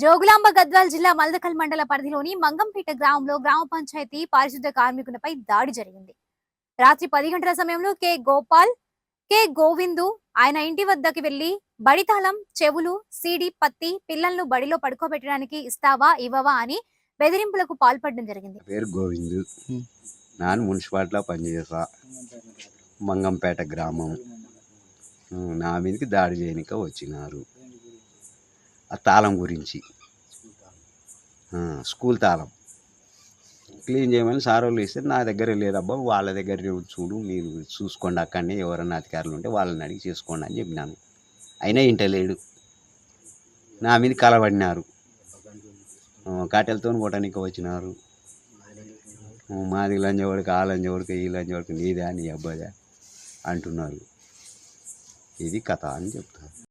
జోగులాంబ గద్వాల్ జిల్లా మల్దకల్ మండల పరిధిలోని మంగంపేట గ్రామంలో గ్రామ పంచాయతీ పారిశుద్ధ కార్మికునిపై దాడి జరిగింది. రాత్రి పది గంటల సమయంలో కె. గోపాల్ కె. గోవిందు ఆయన ఇంటి వద్దకి వెళ్ళి బడితాళం చెవులు సీడి పత్తి పిల్లలను బడిలో పడుకోబెట్టడానికి ఇస్తావా ఇవ్వవా అని బెదిరింపులకు పాల్పడడం జరిగింది. పేరు గోవిందు. నాన్న మున్సిపాలిటీలో పనిచేసా మంగంపేట గ్రామం. నా మీదకి దాడి చేయనిక వచ్చినారు. ఆ తాళం గురించి. స్కూల్ తాళం. క్లీన్ చేయమని సార్ వాళ్ళు ఇస్తే నా దగ్గర లేదబ్బా వాళ్ళ దగ్గర చూడు మీరు చూసుకోండి అక్కడనే ఎవరైనా అధికారులు ఉంటే వాళ్ళని అడిగి చేసుకోండి అని చెప్పినాను. అయినా ఇంటలేడు నా మీద కలబడినారు. కాటెలతో కొట్టడానికి వచ్చినారు. మాది లంజవాడికి ఆ లంజవాడికి ఈ లంజవాడికి నీదా నీ అబ్బాదా అంటున్నారు. ఇది కథ అని చెప్తారు.